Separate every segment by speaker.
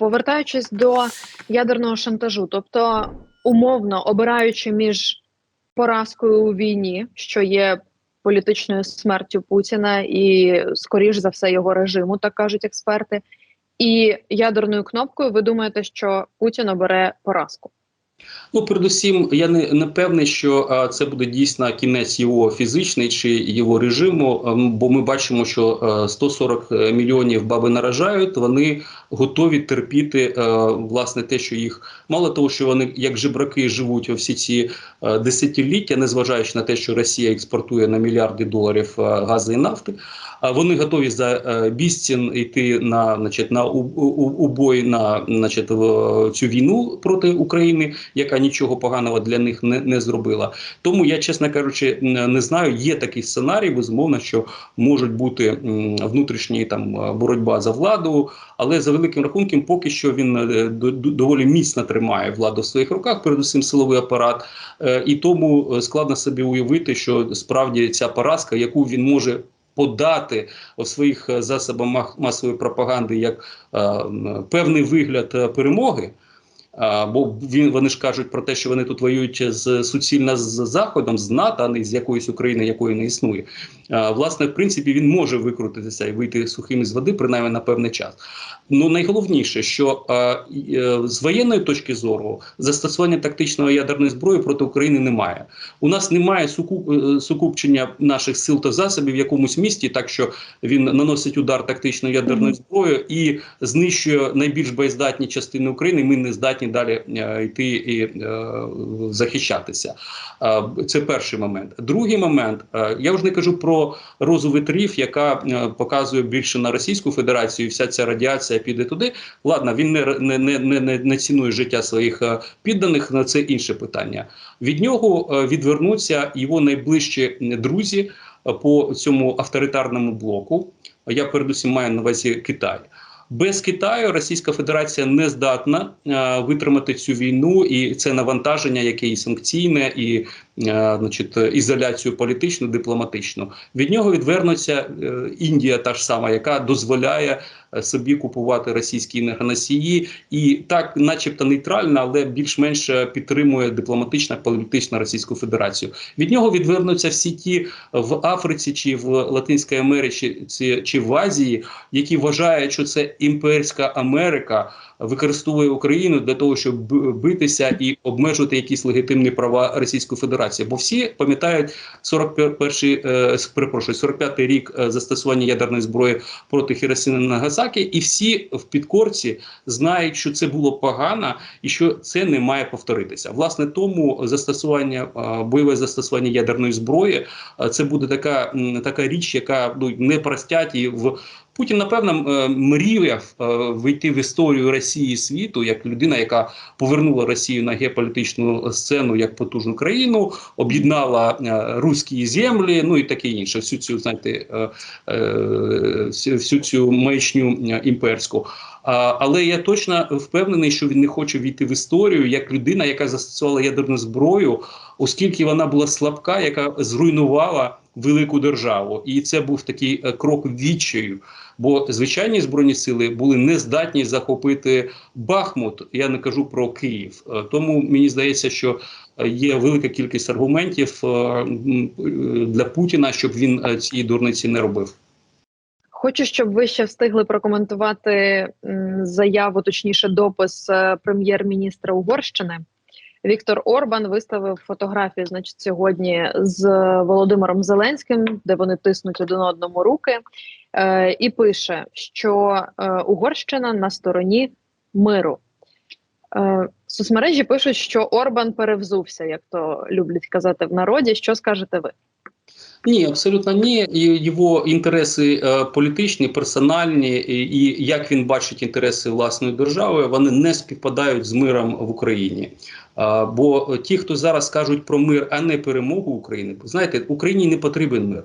Speaker 1: повертаючись до ядерного шантажу, тобто умовно обираючи між поразкою у війні, що є політичною смертю Путіна і, скоріш за все, його режиму, так кажуть експерти, і ядерною кнопкою, ви думаєте, що Путін обере поразку?
Speaker 2: Ну, передусім, я не, не певний, що а, це буде дійсно кінець його фізичний чи його режиму. ем, бо ми бачимо, що е, 140 мільйонів баби наражають. Вони готові терпіти е, власне те, що їх мало того, що вони як жебраки живуть всі ці е, десятиліття, незважаючи на те, що Росія експортує на мільярди доларів е, газу і нафти. Вони готові за е, безцін йти на, значить, на убой на значить, цю війну проти України, яка нічого поганого для них не, не зробила. Тому я, чесно кажучи, не знаю. Є такий сценарій, безумовно, що можуть бути внутрішні там е, боротьба за владу, але за великим рахунком, поки що він е, до- до- доволі міцно тримає владу в своїх руках, передусім силовий апарат, Е, і тому е, складно собі уявити, що справді ця поразка, яку він може подати у своїх е, засобах масової пропаганди як е, певний вигляд е, перемоги. Бо він вони ж кажуть про те, що вони тут воюють з суцільно з заходом, з НАТО, а не з якоюсь України, якої не існує. Власне, в принципі, він може викрутитися і вийти сухим із води, принаймні на певний час. Ну найголовніше, що е, з воєнної точки зору застосування тактичної ядерної зброї проти України немає. У нас немає е, сукупчення наших сил та засобів в якомусь місті, так що він наносить удар тактичною ядерною зброєю і знищує найбільш боєздатні частини України. Ми не здатні далі е, йти і е, захищатися. Е, це перший момент. Другий момент. Я вже не кажу про розу вітрів, яка показує більше на Російську Федерацію. і Вся ця радіація піде туди. Ладно, він не, не, не, не, не, цінує життя своїх підданих. На це інше питання. Від нього відвернуться його найближчі друзі по цьому авторитарному блоку. Я передусім маю на увазі Китай. Без Китаю Російська Федерація не здатна е, витримати цю війну і це навантаження, яке і санкційне, і значить, ізоляцію політичну, дипломатичну. Від нього відвернуться е, Індія, та ж сама, яка дозволяє е, собі купувати російські енергоносії, і так, начебто, нейтральна, але більш-менш е, підтримує дипломатична політична Російську Федерацію. Від нього відвернуться всі ті в Африці чи в Латинській Америці чи, чи в Азії, які вважають, що це імперська Америка використовує Україну для того, щоб битися і обмежувати якісь легітимні права Російської Федерації. Бо всі пам'ятають 41-й, е, перепрошую, 45-й рік е, застосування ядерної зброї проти Хіросіми і Нагасакі, і всі в підкорці знають, що це було погано і що це не має повторитися. Власне, тому застосування е, бойове застосування ядерної зброї е, це буде така, така річ, яка ну, не простять і в. Путін, напевно, е, мріяв е, вийти в історію Росії і світу як людина, яка повернула Росію на геополітичну сцену як потужну країну, об'єднала е, руські землі, ну і таке інше. Всю цю знаєте, всю, цю маячню імперську. Але я точно впевнений, що він не хоче війти в історію як людина, яка застосувала ядерну зброю, оскільки вона була слабка, яка зруйнувала велику державу, і це був такий е, крок відчаю. Бо звичайні збройні сили були не здатні захопити Бахмут. Я не кажу про Київ. Е, Тому мені здається, що е, є велика кількість аргументів для Путіна, щоб він цієї дурниці не робив.
Speaker 1: Хочу, щоб ви ще встигли прокоментувати заяву, точніше, допис прем'єр-міністра Угорщини. Віктор Орбан виставив фотографію, значить, сьогодні з Володимиром Зеленським, де вони тиснуть один одному руки, е, і пише, що е, Угорщина на стороні миру. Е, соцмережі пишуть, що Орбан перевзувся, як то люблять казати в народі. Що скажете ви?
Speaker 2: Ні, абсолютно ні. Його інтереси е, політичні, персональні, і, і як він бачить інтереси власної держави, вони не співпадають з миром в Україні. Бо ті, хто зараз кажуть про мир, а не перемогу України, знаєте, Україні не потрібен мир.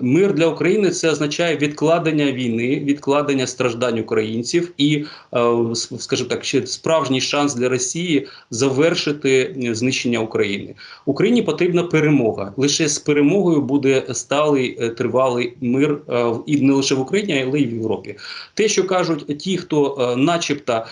Speaker 2: Мир для України це означає відкладення війни, відкладення страждань українців і, е, скажімо так, ще справжній шанс для Росії завершити знищення України. Україні потрібна перемога. Лише з перемогою буде сталий е, тривалий мир е, і не лише в Україні, але й в Європі. Те, що кажуть ті, хто, начебто,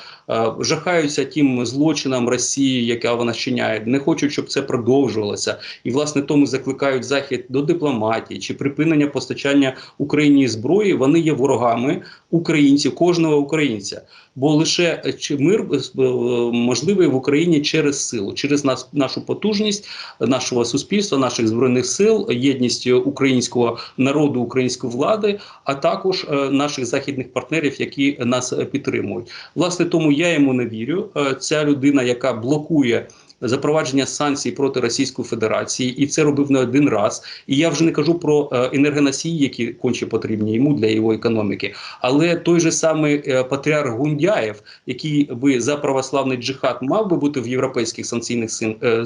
Speaker 2: жахаються тим злочинам Росії, яка вона вчиняє, не хочуть, щоб це продовжувалося, і власне тому закликають захід до дипломатії чи припинення постачання Україні зброї. Вони є ворогами українців, кожного українця. Бо лише е, мир е, е, можливий в Україні через силу, через нас, нашу потужність, нашого суспільства, наших збройних сил, єдність українського народу, української влади, а також наших західних партнерів, які нас підтримують. Власне, тому я йому не вірю. Ця людина, яка блокує. Запровадження санкцій проти Російської Федерації, і це робив не один раз. І я вже не кажу про е, енергоносії, які конче потрібні йому для його економіки. Але той же самий е, патріарх Гундяєв, який би за православний джихад мав би бути в європейських санкційних е,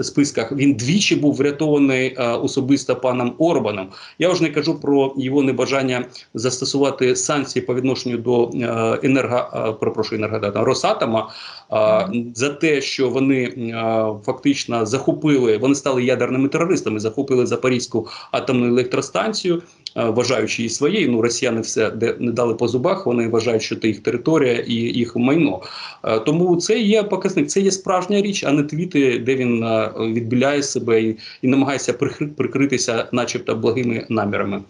Speaker 2: списках, він двічі був врятований особисто паном Орбаном. Я вже не кажу про його небажання застосувати санкції по відношенню до енерго, перепрошую, енергодата Росатома за те, що вони фактично захопили, вони стали ядерними терористами, захопили Запорізьку атомну електростанцію. Вважаючи її своєю, ну росіяни все де не дали по зубах. Вони вважають, що це їх територія і їх майно. Тому це є показник, це є справжня річ, а не твіти, де він відбіляє себе і, і намагається прикри- прикритися, начебто, благими намірами.